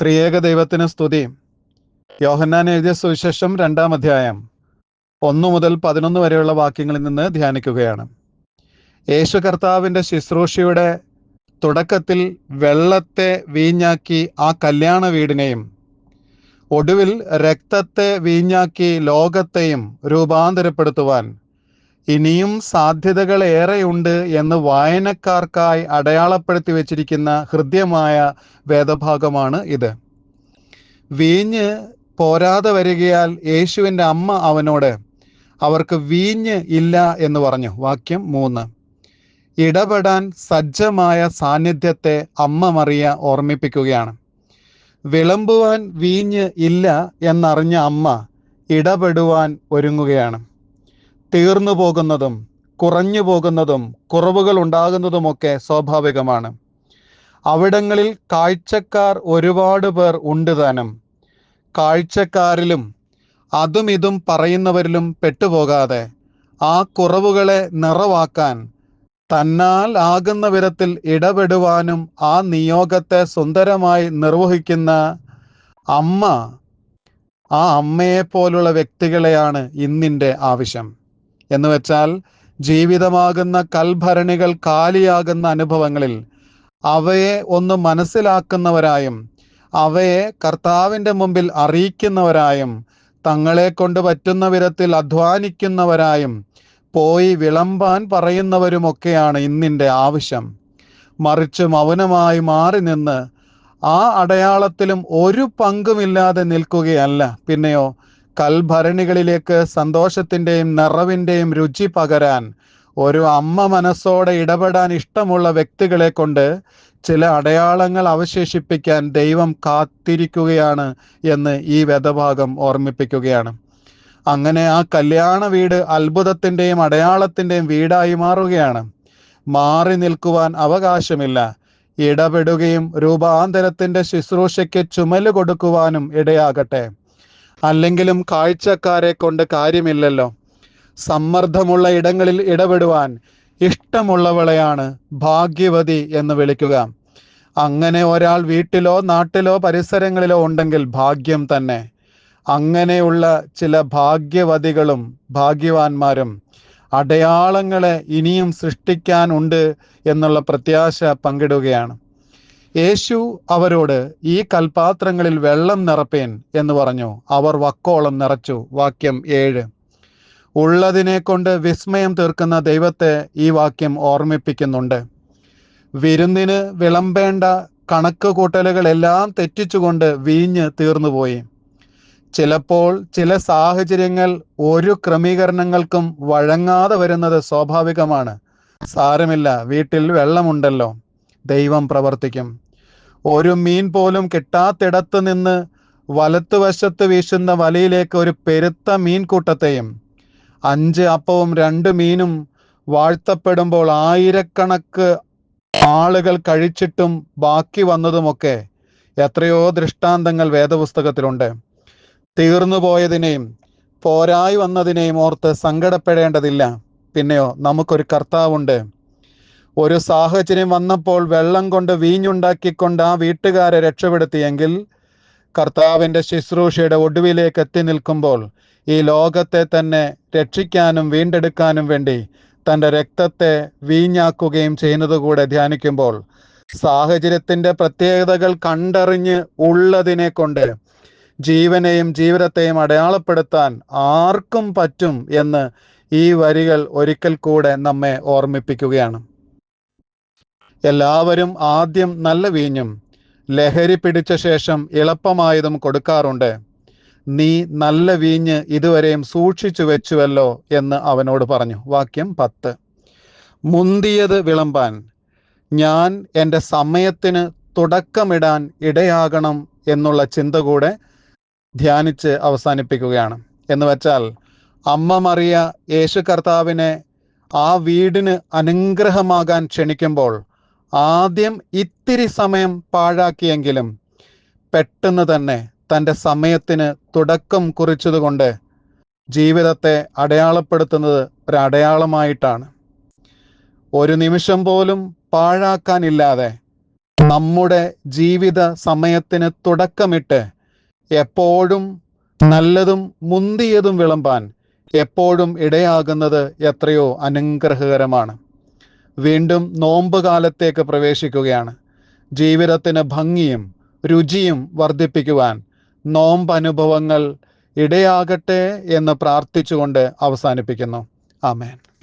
ത്രിയേക ദൈവത്തിന് സ്തുതി. യോഹന്നാൻ എഴുതിയ സുവിശേഷം രണ്ടാം അധ്യായം ഒന്നു മുതൽ പതിനൊന്ന് വരെയുള്ള വാക്യങ്ങളിൽ നിന്ന് ധ്യാനിക്കുകയാണ്. യേശു കർത്താവിന്റെ ശുശ്രൂഷയുടെ തുടക്കത്തിൽ വെള്ളത്തെ വീഞ്ഞാക്കി ആ കല്യാണ വീടിനെയും ഒടുവിൽ രക്തത്തെ വീഞ്ഞാക്കി ലോകത്തെയും രൂപാന്തരപ്പെടുത്തുവാൻ ഇനിയും സാധ്യതകൾ ഏറെയുണ്ട് എന്ന് വായനക്കാർക്കായി അടയാളപ്പെടുത്തി വച്ചിരിക്കുന്ന ഹൃദ്യമായ വേദഭാഗമാണ് ഇത്. വീഞ്ഞ് പോരാതെ വരികയാൽ യേശുവിന്റെ അമ്മ അവനോട് അവർക്ക് വീഞ്ഞ് ഇല്ല എന്ന് പറഞ്ഞു വാക്യം മൂന്ന്. ഇടപെടാൻ സജ്ജമായ സാന്നിധ്യത്തെ അമ്മ മറിയ ഓർമ്മിപ്പിക്കുകയാണ്. വിളമ്പുവാൻ വീഞ്ഞ് ഇല്ല എന്നറിഞ്ഞ അമ്മ ഇടപെടുവാൻ ഒരുങ്ങുകയാണ്. തീർന്നു പോകുന്നതും കുറഞ്ഞു പോകുന്നതും കുറവുകൾ ഉണ്ടാകുന്നതുമൊക്കെ സ്വാഭാവികമാണ്. അവിടങ്ങളിൽ കാഴ്ചക്കാർ ഒരുപാട് പേർ ഉണ്ട് താനും. കാഴ്ചക്കാരിലും അതും ഇതും പറയുന്നവരിലും പെട്ടുപോകാതെ ആ കുറവുകളെ നിറവാക്കാൻ തന്നാൽ ആകുന്ന വിധത്തിൽ ഇടപെടുവാനും ആ നിയോഗത്തെ സുന്ദരമായി നിർവഹിക്കുന്ന അമ്മ ആ അമ്മയെ പോലുള്ള വ്യക്തികളെയാണ് ഇന്നിന്റെ ആവശ്യം. എന്ന് വെച്ചാൽ ജീവിതമാകുന്ന കൽഭരണികൾ കാലിയാകുന്ന അനുഭവങ്ങളിൽ അവയെ ഒന്ന് മനസ്സിലാക്കുന്നവരായും അവയെ കർത്താവിന്റെ മുമ്പിൽ അറിയിക്കുന്നവരായും തങ്ങളെ കൊണ്ട് പറ്റുന്ന വിധത്തിൽ അധ്വാനിക്കുന്നവരായും പോയി വിളമ്പാൻ പറയുന്നവരുമൊക്കെയാണ് ഇന്നിന്റെ ആവശ്യം. മറിച്ച് മൗനമായി മാറി നിന്ന് ആ അടയാളത്തിലും ഒരു പങ്കുമില്ലാതെ നിൽക്കുകയല്ല. പിന്നെയോ കൽഭരണികളിലേക്ക് സന്തോഷത്തിന്റെയും നിറവിന്റെയും രുചി പകരാൻ ഒരു അമ്മ മനസ്സോടെ ഇടപെടാൻ ഇഷ്ടമുള്ള വ്യക്തികളെ കൊണ്ട് ചില അടയാളങ്ങൾ അവശേഷിപ്പിക്കാൻ ദൈവം കാത്തിരിക്കുകയാണ് എന്ന് ഈ വേദഭാഗം ഓർമ്മിപ്പിക്കുകയാണ്. അങ്ങനെ ആ കല്യാണ വീട് അത്ഭുതത്തിന്റെയും അടയാളത്തിന്റെയും വീടായി മാറുകയാണ്. മാറി നിൽക്കുവാൻ അവകാശമില്ല. ഇടപെടുകയും രൂപാന്തരത്തിന്റെ ശുശ്രൂഷയ്ക്ക് ചുമൽ കൊടുക്കുവാനും ഇടയാകട്ടെ. അല്ലെങ്കിലും കാഴ്ചക്കാരെ കൊണ്ട് കാര്യമില്ലല്ലോ. സമ്മർദ്ദമുള്ള ഇടങ്ങളിൽ ഇടപെടുവാൻ ഇഷ്ടമുള്ളവളെയാണ് ഭാഗ്യവതി എന്ന് വിളിക്കുക. അങ്ങനെ ഒരാൾ വീട്ടിലോ നാട്ടിലോ പരിസരങ്ങളിലോ ഉണ്ടെങ്കിൽ ഭാഗ്യം തന്നെ. അങ്ങനെയുള്ള ചില ഭാഗ്യവതികളും ഭാഗ്യവാന്മാരും അടയാളങ്ങളെ ഇനിയും സൃഷ്ടിക്കാനുണ്ട് എന്നുള്ള പ്രത്യാശ പങ്കിടുകയാണ്. യേശു അവരോട് ഈ കൽപാത്രങ്ങളിൽ വെള്ളം നിറപ്പേൻ എന്ന് പറഞ്ഞു. അവർ വക്കോളം നിറച്ചു. വാക്യം ഏഴ്. ഉള്ളതിനെ കൊണ്ട് വിസ്മയം തീർക്കുന്ന ദൈവത്തെ ഈ വാക്യം ഓർമ്മിപ്പിക്കുന്നുണ്ട്. വിരുന്നിന് വിളമ്പേണ്ട കണക്ക് കൂട്ടലുകളെല്ലാം തെറ്റിച്ചുകൊണ്ട് വീഞ്ഞ് തീർന്നുപോയി. ചിലപ്പോൾ ചില സാഹചര്യങ്ങൾ ഒരു ക്രമീകരണങ്ങൾക്കും വഴങ്ങാതെ വരുന്നത് സ്വാഭാവികമാണ്. സാരമില്ല വീട്ടിൽ വെള്ളമുണ്ടല്ലോ. ദൈവം പ്രവർത്തിക്കും. ഒരു മീൻ പോലും കിട്ടാത്തിടത്ത് നിന്ന് വലത്തുവശത്ത് വീശുന്ന വലയിലേക്ക് ഒരു പെരുത്ത മീൻകൂട്ടത്തെയും അഞ്ച് അപ്പവും രണ്ട് മീനും വാഴ്ത്തപ്പെടുമ്പോൾ ആയിരക്കണക്ക് ആളുകൾ കഴിച്ചിട്ടും ബാക്കി വന്നതുമൊക്കെ എത്രയോ ദൃഷ്ടാന്തങ്ങൾ വേദപുസ്തകത്തിലുണ്ട്. തീർന്നു പോയതിനെയും പോരായി വന്നതിനെയും ഓർത്ത് സങ്കടപ്പെടേണ്ടതില്ല. പിന്നെയോ നമുക്കൊരു കർത്താവുണ്ട്. ഒരു സാഹചര്യം വന്നപ്പോൾ വെള്ളം കൊണ്ട് വീഞ്ഞുണ്ടാക്കിക്കൊണ്ട് ആ വീട്ടുകാരെ രക്ഷപ്പെടുത്തിയെങ്കിൽ കർത്താവിന്റെ ശുശ്രൂഷയുടെ ഒടുവിലേക്ക് എത്തി നിൽക്കുമ്പോൾ ഈ ലോകത്തെ തന്നെ രക്ഷിക്കാനും വീണ്ടെടുക്കാനും വേണ്ടി തന്റെ രക്തത്തെ വീഞ്ഞാക്കുകയും ചെയ്യുന്നത് കൂടെ ധ്യാനിക്കുമ്പോൾ സാഹചര്യത്തിന്റെ പ്രത്യേകതകൾ കണ്ടറിഞ്ഞ് ഉള്ളതിനെ കൊണ്ട് ജീവനെയും ജീവിതത്തെയും അടയാളപ്പെടുത്താൻ ആർക്കും പറ്റും എന്ന് ഈ വരികൾ ഒരിക്കൽ കൂടെ നമ്മെ ഓർമ്മിപ്പിക്കുകയാണ്. എല്ലാവരും ആദ്യം നല്ല വീഞ്ഞും ലഹരി പിടിച്ച ശേഷം എളുപ്പമായതും കൊടുക്കാറുണ്ട്. നീ നല്ല വീഞ്ഞ് ഇതുവരെയും സൂക്ഷിച്ചു വെച്ചുവല്ലോ എന്ന് അവനോട് പറഞ്ഞു. വാക്യം പത്ത്. മുന്തിയത് വിളമ്പാൻ. ഞാൻ എന്റെ സമയത്തിന് തുടക്കമിടാൻ ഇടയാകണം എന്നുള്ള ചിന്ത കൂടെ ധ്യാനിച്ച് അവസാനിപ്പിക്കുകയാണ്. എന്ന് വെച്ചാൽ അമ്മ മറിയ യേശു കർത്താവിനെ ആ വീടിന് അനുഗ്രഹമാകാൻ ക്ഷണിക്കുമ്പോൾ ആദ്യം ഇത്തിരി സമയം പാഴാക്കിയെങ്കിലും പെട്ടെന്ന് തന്നെ തന്റെ സമയത്തിന് തുടക്കം കുറിച്ചതുകൊണ്ട് ജീവിതത്തെ അടയാളപ്പെടുത്തുന്നത് ഒരടയാളമായിട്ടാണ്. ഒരു നിമിഷം പോലും പാഴാക്കാനില്ലാതെ നമ്മുടെ ജീവിത സമയത്തിന് തുടക്കമിട്ട് എപ്പോഴും നല്ലതും മുന്തിയതും വിളമ്പാൻ എപ്പോഴും ഇടയാകുന്നത് എത്രയോ അനുഗ്രഹകരമാണ്. വീണ്ടും നോമ്പ് കാലത്തേക്ക് പ്രവേശിക്കുകയാണ്. ജീവിതത്തിന് ഭംഗിയും രുചിയും വർദ്ധിപ്പിക്കുവാൻ നോമ്പ് അനുഭവങ്ങൾ ഇടയാകട്ടെ എന്ന് പ്രാർത്ഥിച്ചുകൊണ്ട് അവസാനിപ്പിക്കുന്നു. ആമേൻ.